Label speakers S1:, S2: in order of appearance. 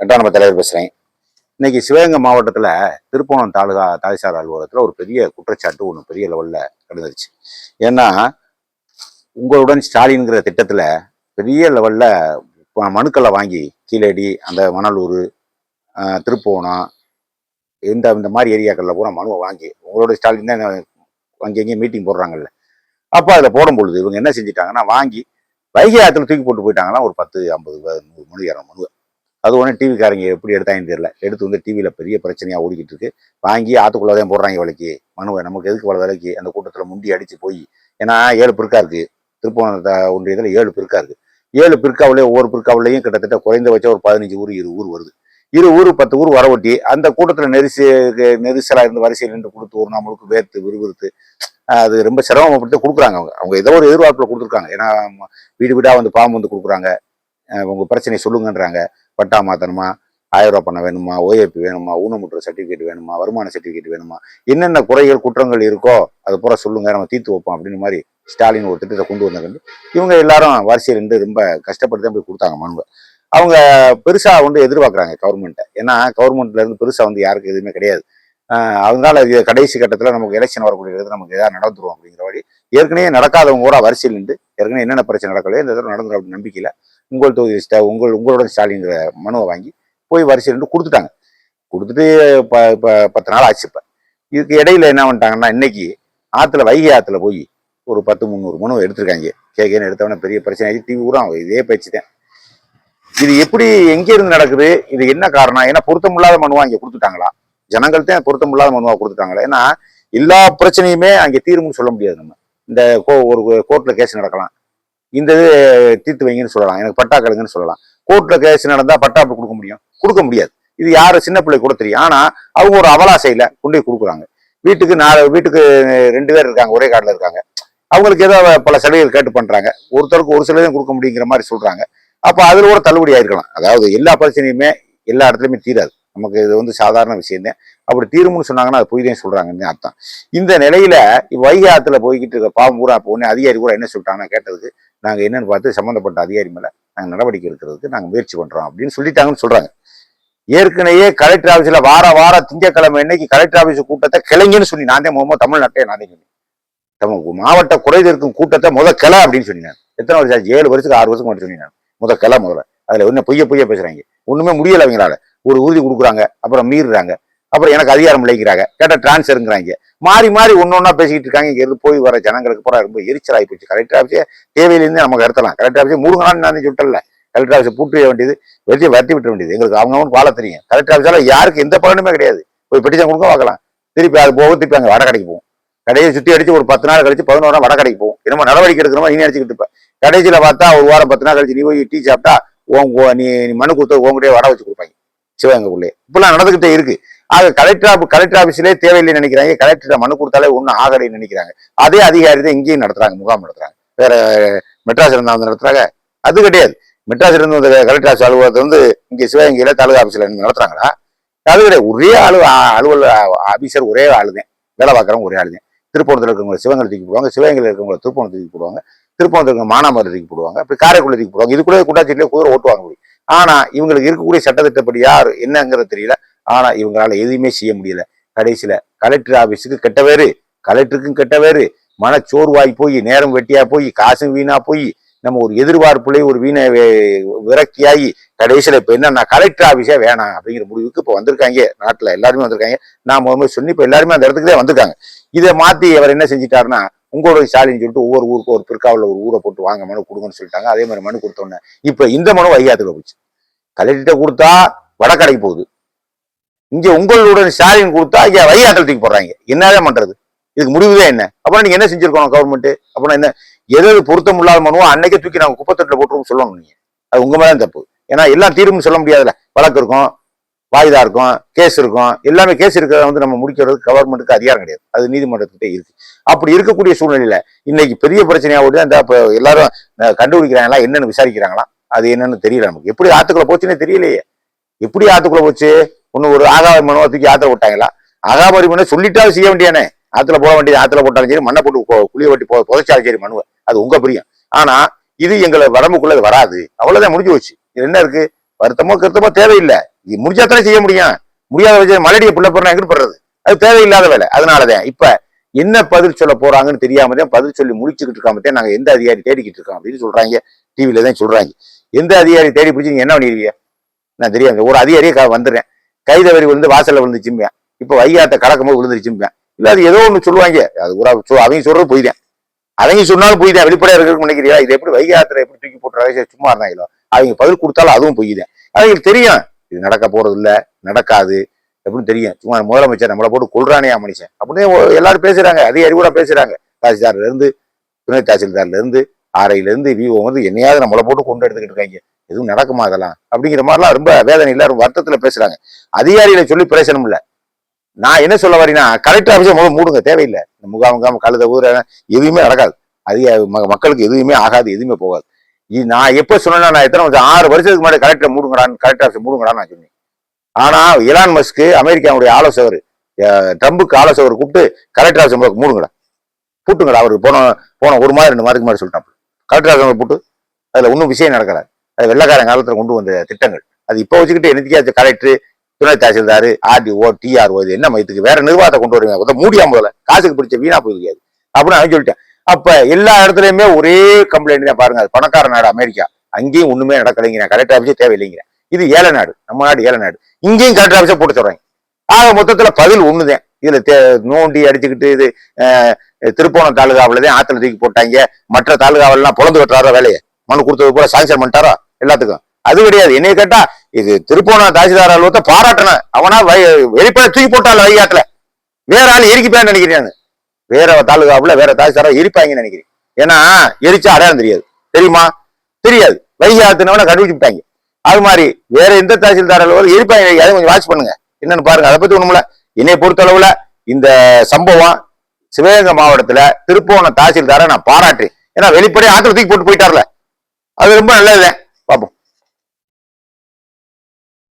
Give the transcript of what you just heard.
S1: ரெண்டாம் நம்ம தலைவர் பேசுகிறேன் இன்னைக்கு சிவகங்கை மாவட்டத்தில் திருப்போணம் தாலுகா தாய்சார் அலுவலகத்தில் ஒரு பெரிய குற்றச்சாட்டு ஒன்று பெரிய லெவலில் நடந்துருச்சு. ஏன்னா உங்களுடன் ஸ்டாலின்ங்கிற திட்டத்தில் பெரிய லெவலில் மனுக்களை வாங்கி கீழடி அந்த மணலூர் திருப்போணம் இந்த இந்த மாதிரி ஏரியாக்களில் பூரா மனுவை வாங்கி உங்களோட ஸ்டாலின் தான் அங்கே எங்கேயும் மீட்டிங் போடுறாங்கல்ல. அப்போ அதில் போடும் பொழுது இவங்க என்ன செஞ்சிட்டாங்கன்னா வாங்கி வைகை ஆற்றுல தூக்கி போட்டு போயிட்டாங்கன்னா ஒரு பத்து ஐம்பது நூறு மணி இரநூறு மனுவை அது ஒன்று டிவிக்காரங்க எப்படி எடுத்தாங்கன்னு தெரியல. எடுத்து வந்து டிவியில் பெரிய பிரச்சனையாக ஓடிக்கிட்டு இருக்கு வாங்கி ஆற்றுக்குள்ளே தான் போடுறாங்க விலைக்கு. மனுவை நமக்கு எதுக்கு இவ்வளோ விலைக்கு? அந்த கூட்டத்தில் முண்டி அடித்து போய். ஏன்னா ஏழு பிற்கா இருக்குது திருப்போணத்தை ஒன்றியத்தில் ஏழு பிற்கா இருக்குது ஏழு பிற்காவிலே ஒவ்வொரு பிற்காவிலையும் கிட்டத்தட்ட குறைந்தபட்சம் ஒரு பதினஞ்சு ஊர் இரு ஊர் வருது. இரு ஊர் பத்து ஊர் வரவொட்டி அந்த கூட்டத்தில் நெரிசு நெரிசலாக இருந்து வரிசையில் நின்று கொடுத்து ஒரு நம்மளுக்கு வேர்த்து விறுவிறுத்து அது ரொம்ப சிரமப்பட்டு கொடுக்குறாங்க அவங்க. அவங்க ஏதோ ஒரு எதிர்பார்ப்பில் கொடுத்துருக்காங்க. ஏன்னா வீடு வீடாக வந்து பாம்பு வந்து கொடுக்குறாங்க. உங்கள் பிரச்சனையை சொல்லுங்கன்றாங்க. பட்டா மாத்தணுமா ஆயிரம் ரூபாய் பணம் வேணுமா ஓஏபி வேணுமா ஊனமுற்ற சர்டிஃபிகேட் வேணுமா வருமான சர்டிஃபிகேட் வேணுமா என்னென்ன குறைகள் குற்றங்கள் இருக்கோ அது பூரா சொல்லுங்க நம்ம தீர்த்து வைப்போம் அப்படின்னு மாதிரி ஸ்டாலின் ஒரு திட்டத்தை கொண்டு வந்தாங்க இவங்க எல்லாரும் வரிசையில் இருந்து ரொம்ப கஷ்டப்பட்டு தான் போய் கொடுத்தாங்க மனுவை. அவங்க பெருசாக வந்து எதிர்பார்க்குறாங்க கவர்மெண்ட்டை ஏன்னா கவர்மெண்ட்லேருந்து பெருசாக வந்து யாருக்கு எதுவுமே கிடையாது. அதனால இது கடைசி கட்டத்தில் நமக்கு எலெக்ஷன் வரக்கூடிய இடத்துல நமக்கு எதாவது நடந்துரும் அப்படிங்கிற வழி ஏற்கனவே நடக்காதவங்க கூட வரிசையில் நின்று ஏற்கனவே என்னென்ன பிரச்சனை நடக்கலையோ இந்த தடவை நடந்துடும் அப்படின்னு நம்பிக்கையில் உங்கள் தொகுதி உங்கள் உங்களோட ஸ்டாலின்கிற மனுவை வாங்கி போய் வரிசையில் ரெண்டு கொடுத்துட்டாங்க. கொடுத்துட்டு ப ப- பத்து நாள் ஆச்சு இப்போ. இதுக்கு இடையில என்ன பண்ணிட்டாங்கன்னா இன்னைக்கு ஆற்றுல வைகை ஆற்றுல போய் ஒரு பத்து முந்நூறு மனு எடுத்திருக்காங்க. கேக்கேன்னு எடுத்தவொடனே பெரிய பிரச்சனை ஆகி டிவி கூட இதே பேச்சு தான். இது எப்படி எங்கே இருந்து நடக்குது? இது என்ன காரணம்? ஏன்னா பொருத்தமில்லாத மனுவா இங்கே கொடுத்துட்டாங்களா? ஜனங்கள்தான் பொருத்தமில்லாத மனுவா கொடுத்துட்டாங்களா? ஏன்னா எல்லா பிரச்சனையுமே அங்கே தீர்வுன்னு சொல்ல முடியாது நம்ம. இந்த கோ ஒரு கோர்ட்டில் கேஸ் நடக்கலாம். இந்த இது தீர்த்து வைங்கன்னு சொல்லலாம். எனக்கு பட்டா கெடுங்கன்னு சொல்லலாம். கோர்ட்டில் கேஸ் நடந்தால் பட்டா அப்படி கொடுக்க முடியும்? கொடுக்க முடியாது. இது யாரு? சின்ன பிள்ளை கூட தெரியும். ஆனால் அவங்க ஒரு அவலாசையில் கொண்டு போய் கொடுக்குறாங்க. வீட்டுக்கு நாலு வீட்டுக்கு ரெண்டு பேர் இருக்காங்க ஒரே கார்டில் இருக்காங்க. அவங்களுக்கு ஏதோ பல சலுகைகள் கேட்டு பண்ணுறாங்க ஒருத்தருக்கு ஒரு சலுகையும் கொடுக்க முடியுங்கிற மாதிரி சொல்கிறாங்க அப்போ அதில் கூட தள்ளுபடி ஆயிருக்கலாம். அதாவது எல்லா பிரச்சனையுமே எல்லா இடத்துலையுமே தீராது. நமக்கு இது வந்து சாதாரண விஷயம்தான் அப்படி தீரும்னு சொன்னாங்கன்னா அது பொய் தான் அர்த்தம். இந்த நிலையில் வைகை ஆற்றுல போய்கிட்டு இருக்க பாம்பூரா பூரா அதிகாரி கூட என்ன சொல்லிட்டாங்கன்னா கேட்டதுக்கு நாங்கள் என்னென்னு பார்த்து சம்மந்தப்பட்ட அதிகாரி மேலே நாங்கள் நடவடிக்கை எடுக்கிறதுக்கு நாங்கள் முயற்சி பண்ணுறோம் அப்படின்னு சொல்லிட்டாங்கன்னு சொல்கிறாங்க ஏற்கனவே கலெக்டர் ஆஃபீஸில் வார வாரம் திங்கக்கிழமை இன்னைக்கு கலெக்டர் ஆஃபீஸ் கூட்டத்தை கிளைங்கன்னு சொல்லி நான் தான் முகமது தமிழ்நாட்டை நான் தான் சொன்னேன் தமிழ் மாவட்ட குறைது இருக்கும் கூட்டத்தை முத கிளை அப்படின்னு சொன்னேன் எத்தனை வருஷம் ஆச்சு? ஏழு வருஷத்துக்கு ஆறு வருஷத்துக்கு மட்டும் சொன்னேன் முத கிளை முதல்ல. அதில் ஒன்றும் பொய்ய பொய்ய பேசுகிறாங்க ஒன்றுமே முடியல அவங்களால. ஒரு உறுதி கொடுக்குறாங்க. அப்புறம் மீறுறாங்க. அப்புறம் எனக்கு அதிகாரம் இல்லைங்கிறாங்க கேட்டால் டிரான்ஸ்ஃபருங்கிறாங்க மாறி மாறி ஒன்று ஒன்றா பேசிக்கிட்டு இருக்காங்க. இங்கேருந்து போய் வர ஜனங்களுக்கு பூரா ரொம்ப எரிச்சலாகி போச்சு. கலெக்டர் ஆஃபீஸே தேவையிலேருந்து நமக்கு கடத்தலாம் கலெக்டர் ஆஃபீஸே முருகனான்னு நான் சொல்லிட்டல கலெக்டர் ஆஃபீஸை பூட்டு வேண்டியது வெட்டி வரட்டி விட்ட வேண்டியது. எங்களுக்கு அவங்க வாழ தெரியும். கலெக்டர் ஆஃபீஸால் யாருக்கு எந்த பலனுமே கிடையாது. போய் பெட்டிஷன் கொடுக்க பார்க்கலாம். திருப்பி அது போக திருப்பி அங்கே வடகடைக்கு போவோம். கடையை சுற்றி அடித்து ஒரு பத்து நாள் கழிச்சு பதினோரு நாள் வடகடைக்கு போவோம். என்னமோ நடவடிக்கை எடுக்கிறோமோ நீ நினச்சிக்கிட்டு இருப்பேன் கடைசியில் பார்த்தா ஒரு வாரம் பத்து நாள் கழிச்சு நீ போய் டீ சாப்பிட்டா உன் நீ நீ மனு கொடுத்து உங்ககிட்டயே வடை வச்சு கொடுப்பாங்க. சிவகங்கைக்குள்ளே. இப்பெல்லாம் நடந்துகிட்டே இருக்கு. ஆக கலெக்டர் ஆஃபீ- கலெக்டர் ஆஃபீஸிலே தேவையில்லைன்னு நினைக்கிறாங்க. கலெக்டர் மனு கொடுத்தாலே ஒன்றும் ஆகலைன்னு நினைக்கிறாங்க. அதே அதிகாரி தான் இங்கேயும் நடத்துறாங்க முகாம் நடத்துறாங்க. வேற மெட்ராஸ் இருந்தா வந்து நடத்துறாங்க. அது கிடையாது. மெட்ராஸ் இருந்து வந்த கலெக்டர் ஆஃபீஸ் அலுவலகத்தை வந்து இங்கே சிவகங்கையில் தாலுகா ஆஃபீஸில் இருந்து நடத்துறாங்களா? அது கிடையாது. ஒரே ஆளு அலுவல் ஆஃபீஸர் ஒரே ஆளுதான். வேலை பார்க்குறவங்க ஒரே ஆளுதான். திருப்பணத்தில் இருக்கிறவங்க சிவகங்கை தூக்கி போடுவாங்க சிவகங்கையில் இருக்கிறவங்க திருப்பணம் தூக்கி போடுவாங்க திருப்பணத்தில் இருக்கிற மானாமதுரை தூக்கி போடுவாங்க இப்படி காரைக்குடி தூக்கி போடுவாங்க. இது கூட குண்டாச்சிட்டிலே குதிரை ஓட்டுவாங்க. முடியும் ஆனால் இவங்களுக்கு இருக்கக்கூடிய சட்டத்திட்டப்படி யார் என்னங்கிறது தெரியல. ஆனா இவங்களால எதுவுமே செய்ய முடியல. கடைசியில கலெக்டர் ஆபீஸுக்கு கெட்ட வேறு கலெக்டருக்கும் கெட்ட வேறு மனச்சோர்வாய் போய் நேரம் வெட்டியா போய் காசும் வீணா போய் நம்ம ஒரு எதிர்பார்ப்புலே ஒரு வீணை விரக்தியாகி கடைசியில் இப்போ என்ன நான் கலெக்டர் ஆஃபீஸே வேணாம் அப்படிங்கிற முடிவுக்கு இப்போ வந்திருக்காங்க. நாட்டில் எல்லாருமே வந்திருக்காங்க. நான் முதல்ல சொல்லி இப்போ எல்லாருமே அந்த இடத்துக்கு தான் வந்திருக்காங்க. இதை மாற்றி அவர் என்ன செஞ்சிட்டாருன்னா உங்களோட ஸ்டாலின் சொல்லிட்டு ஒவ்வொரு ஊருக்கும் ஒரு பிற்காவில் ஒரு ஊரை போட்டு வாங்க மனு கொடுங்கன்னு சொல்லிட்டாங்க. அதே மாதிரி மனு கொடுத்தோன்னே இப்போ இந்த மனு வைகாத்துக்கு போச்சு. கலெக்டர்கிட்ட கொடுத்தா வடக்கடைக்கு போகுது. இங்க உங்களுடன் ஸ்டாலின் கொடுத்தா இங்க வைகாத்தில் தூக்கி போடுறாங்க. என்னதான் பண்றது? இதுக்கு முடிவுதான் என்ன? அப்புறம் நீங்க என்ன செஞ்சிருக்கணும் கவர்மெண்ட் அப்புறம் என்ன? எது எது பொருத்தம் இல்லாத மனுவோ அன்னைக்கே தூக்கி நாங்க குப்பத்தட்டில் போட்டுருவோம் சொல்லணும் நீங்க. அது உங்க மேலே தப்பு. ஏன்னா எல்லாம் தீர்வுன்னு சொல்ல முடியாதுல்ல. வழக்கு இருக்கும் வாய்தா இருக்கும் கேஸ் இருக்கும். எல்லாமே கேஸ் இருக்கிறத வந்து நம்ம முடிக்கிறது கவர்மெண்ட்டுக்கு அதிகாரம் கிடையாது. அது நீதிமன்றத்துக்கிட்டே இருக்கு. அப்படி இருக்கக்கூடிய சூழ்நிலையில இன்னைக்கு பெரிய பிரச்சனையாக ஓடி அந்த இப்போ எல்லாரும் கண்டுபிடிக்கிறாங்களா? என்னன்னு விசாரிக்கிறாங்களா? அது என்னன்னு தெரியல நமக்கு. எப்படி ஆத்துக்குள்ள போச்சுன்னே தெரியலையே. எப்படி ஆத்துக்குள்ள போச்சு? ஒன்று ஒரு ஆகாய மனுவை தூக்கி ஆற்ற விட்டாங்களா ஆகாமரி மனு சொல்லிட்டாலும் செய்ய வேண்டியானே ஆற்றுல போட வேண்டியது ஆற்றுல போட்டாலும் சரி மண்ணை போட்டு கொ- வட்டி வெட்டி புதைச்சாலும் சரி மனுவை அது உங்க பிரியம். ஆனா இது எங்களை வரம்புக்குள்ள வராது. அவ்வளவுதான் முடிஞ்சு போச்சு. இது என்ன இருக்கு? வருத்தமோ கருத்தமோ தேவையில்லை. இது முடிஞ்சா தானே செய்ய முடியும். முடியாத வச்சு மலடியை புள்ள போறா எங்கிட்டு போடுறது அது தேவையில்லாத வேலை. அதனாலதான் இப்ப என்ன பதில் சொல்ல போறாங்கன்னு தெரியாம தான் பதில் சொல்லி முடிச்சுக்கிட்டு இருக்காம தான் நாங்க எந்த அதிகாரி தேடிக்கிட்டு இருக்கோம் அப்படின்னு சொல்றாங்க. டிவில தான் சொல்றாங்க. எந்த அதிகாரி தேடி பிடிச்சி நீங்க என்ன பண்ணிடுவீங்க நான் தெரியாது. ஒரு அதிகாரியே க- வந்துடுறேன் கைதவரி விழுந்து வாசல்ல விழுந்துச்சும்பேன் இப்ப வையாத்த கடக்கும்போது விழுந்துருச்சும்பேன். இல்லை அது ஏதோ ஒன்று சொல்லுவாங்க. அது ஒரு சொ- அவங்க சொல்றது புய்தான். அவங்க சொன்னாலும் பொய் வெளிப்படையாக வெளிப்படையா இருக்கிறது நினைக்கிறீங்களா? இது எப்படி வைகாத்துல எப்படி தூக்கி போட்டுறாங்க? சும்மா இருந்தாங்களோ? அவங்க பதில் கொடுத்தாலும் அதுவும் பொய் அவங்களுக்கு தெரியும். இது நடக்க போறது இல்லை நடக்காது. அப்படின்னு தெரியும். சும்மா முதலமைச்சர் நம்மளை போட்டு கொள்றானேயா மனுஷன். அப்படின்னு எல்லாரும் பேசுறாங்க. அதிகாரி கூட பேசுறாங்க. தாசில்தார்ல இருந்து துணை தாசில்தார்ல இருந்து ஆறையில இருந்து விவோ வந்து என்னையாவது நம்மளை போட்டு கொண்டு எடுத்துக்கிட்டு இருக்காங்க. எதுவும் நடக்குமா அதெல்லாம்? அப்படிங்கிற மாதிரிலாம் ரொம்ப வேதனை ரொம்ப வருத்தத்துல பேசுறாங்க. அதிகாரிகளை சொல்லி பிரயோசனம் இல்லை. நான் என்ன சொல்ல வரீங்கன்னா கலெக்டர் ஆஃபீஸை முதல்ல மூடுங்க தேவையில்லை. இந்த முகாம் முகாம் கழுத ஊர எதுவுமே நடக்காது. அதிக ம- மக்களுக்கு எதுவுமே ஆகாது எதுவுமே போகாது. இது நான் எப்போ சொன்னேன்னா நான் எத்தனை வருஷம் ஆறு வருஷத்துக்கு முன்னாடி கலெக்டர் மூடுங்கடான்னு கலெக்டர் ஆஃபீஸ் மூடுங்கடான்னு நான் சொன்னேன். ஆனா இலான் மஸ்க்கு அமெரிக்காவுடைய ஆலோசகர் ட்ரம்புக்கு ஆலோசகர் கூப்பிட்டு கலெக்டர் ஆஃபீஸ் மூடுங்கடா. கூட்டுங்கடா அவருக்கு போன போன ஒரு மாதம் ரெண்டு மாதத்துக்கு மாதிரி சொல்லிட்டான் கலெக்டர் போட்டு பூட்டு அதுல ஒன்றும் விஷயம் நடக்கல. அது வெள்ளக்காரன் காலத்துல கொண்டு வந்த திட்டங்கள். அது இப்போ வச்சுக்கிட்டு என்னத்தையாச்சும் கலெக்டர் துணை தாசில்தார் ஆர்டிஓ டிஆர்ஓ இது என்ன மையத்துக்கு? வேற நிர்வாகத்தை கொண்டு வருவீங்க முதல்ல மூடியா முதல்ல. காசுக்கு பிடிச்ச வீணா போயிருக்காது அப்படின்னு அவன் சொல்லிட்டேன். அப்ப எல்லா இடத்துலயுமே ஒரே கம்ப்ளைண்ட் தான் பாருங்க. அது பணக்கார நாடு அமெரிக்கா. அங்கேயும் ஒண்ணுமே நடக்கலைங்கிறேன் கலெக்டர் ஆஃபீஸே தேவையில்லைங்கிறேன் இது ஏழை நாடு. நம்ம நாடு ஏழை நாடு. இங்கேயும் கலெக்டர் ஆஃபீஸை போட்டு சொல்றாங்க ஆக மொத்தத்துல பதில் ஒண்ணுதான். இதுல தே- நோண்டி அடிச்சுக்கிட்டு இது அஹ், திருப்போணம் தாலுகாவில் தான் ஆத்துல தூக்கி போட்டாங்க. மற்ற தாலுகாவிலாம் புலந்து கட்டுறாரோ வேலையை? மனு கொடுத்தது கூட சாங்ஷன் பண்ணிட்டாரோ? எல்லாத்துக்கும். அது கிடையாது. என்னைய கேட்டா இது திருப்போணம் தாசிதார் அலுவலகத்தை பாராட்டணும். அவனா வை- வெளிப்படை தூக்கி போட்டாள் வைகாட்டுல? வேற ஆள் எரிக்கிப்பான்னு நினைக்கிறேன் வேற தாலுகாவில் வேற தாசிதாரா எரிப்பாங்கன்னு நினைக்கிறேன். ஏன்னா எரிச்சா அடையாளம் தெரியாது. தெரியுமா? தெரியாது. வைகாத்துனவன கண்டுபிடிச்சு விட்டாங்க. அது மாதிரி வேற எந்த தாசில்தார் அலுவலகம் எரிப்பாங்க? அதை கொஞ்சம் வாட்ச் பண்ணுங்க. என்னன்னு பாருங்க. அதை பத்தி ஒண்ணுமில்ல என்னை பொறுத்தளவுல இந்த சம்பவம் சிவகங்கை மாவட்டத்துல திருப்போணம் தாசில்தாரை நான் பாராட்டுறேன். ஏன்னா வெளிப்படையே ஆத்துல தூக்கி போட்டு போயிட்டார்ல. அது ரொம்ப நல்லதுதான்.